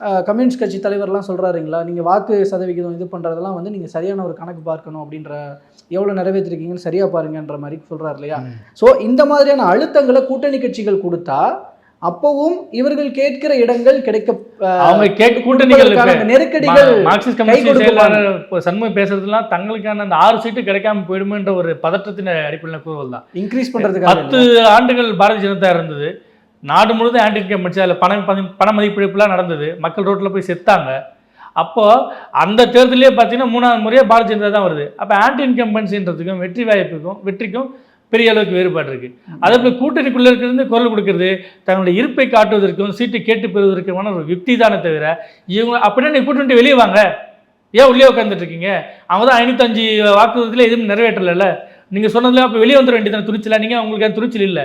அஹ், கம்யூனிஸ்ட் கட்சி தலைவர்லாம் சொல்கிறாருங்களா நீங்கள் வாக்கு சதவிகிதம் இது பண்ணுறதெல்லாம் வந்து நீங்கள் சரியான ஒரு கணக்கு பார்க்கணும் அப்படின்ற எவ்வளோ நிறைவேற்றிருக்கீங்கன்னு சரியாக பாருங்கன்ற மாதிரி சொல்கிறார் இல்லையா? ஸோ இந்த மாதிரியான அழுத்தங்களை கூட்டணி கட்சிகள் கொடுத்தா அப்பவும் இவர்கள் கேட்கிற இடங்கள் கிடைக்க அவங்க கேட்க கூட்டணிகள் நெருக்கடிகள் மார்க்சிஸ்ட் கம்யூனிஸ்ட்? செயலாளர் சண்முகம் பேசுறதுலாம் தங்களுக்கான அந்த ஆறு சீட்டு கிடைக்காம போயிடுமேன்ற ஒரு பதற்றத்தின் அடிப்படையில் கூறுவது தான். இன்க்ரீஸ் பண்ணுறதுக்காக பத்து ஆண்டுகள் பாரதிய ஜனதா இருந்தது. நாடு முழுவதும் ஆன்டி இன்கம் அதில் பண பதி- பண மதிப்பிழப்புலாம் நடந்தது. மக்கள் ரோட்டில் போய் செத்தாங்க. அப்போ அந்த தேர்தலே பார்த்தீங்கன்னா மூணாவது முறையாக பாரதிய ஜனதா தான் வருது. அப்போ ஆன்டி இன்கம்பன்சின்றதுக்கும் வெற்றி வாய்ப்புக்கும் வெற்றிக்கும் பெரிய அளவுக்கு வேறுபாடு இருக்குது அதே போல் கூட்டணிக்குள்ளே இருக்கிறது குரல் கொடுக்கறது தன்னுடைய இருப்பை காட்டுவதற்கும் சீட்டு கேட்டு பெறுவதற்குமான ஒரு யுக்தி தானே தவிர இவங்க அப்படின்னா நீ கூட்டணி வெளியே வாங்க. ஏன் உள்ளே உட்காந்துட்டு இருக்கீங்க? அவங்க தான் ஐநூத்தஞ்சு வாக்குறுதியில் எதுவும் நிறைவேற்றலைல்ல. நீங்கள் சொன்னதுல அப்போ வெளியே வந்துட வேண்டியதான துணிச்சல? நீங்கள் அவங்களுக்கு துணிச்சல் இல்லை.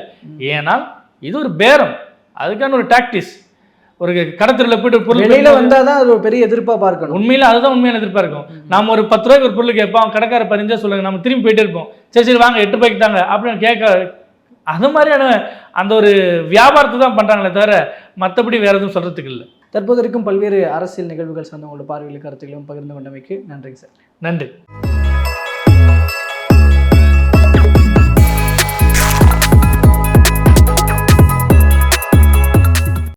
ஏன்னா இது ஒரு பேரம். அதுக்கான ஒரு டாக்டிஸ் ஒரு கடத்தரில் போயிட்டு பொருள் வெளியில கேட்கும்போது- வந்தாதான் அது ஒரு பெரிய எதிர்ப்பா பார்க்கணும். உண்மையில அதுதான் உண்மையான எதிர்ப்பா இருக்கும். நாம ஒரு பத்து ரூபாய்க்கு ஒரு பொருள் கேட்போம் கடைக்கார பதினஞ்சா சொல்லுங்க நம்ம திரும்பி போயிட்டே இருப்போம். சரி சரி வாங்க எட்டு ரூபாய்க்கு தாங்க அப்படின்னு கேட்க அது மாதிரியான அந்த ஒரு வியாபாரத்தை தான் பண்றாங்களே தவிர மற்றபடி வேற எதுவும் சொல்றதுக்கு இல்லை. தற்போது இருக்கும் பல்வேறு அரசியல் நிகழ்வுகள் சார்ந்த உங்களோட பார்வையில் கருத்துக்களையும் பகிர்ந்து கொண்டமைக்கு நன்றிங்க சார். நன்றி.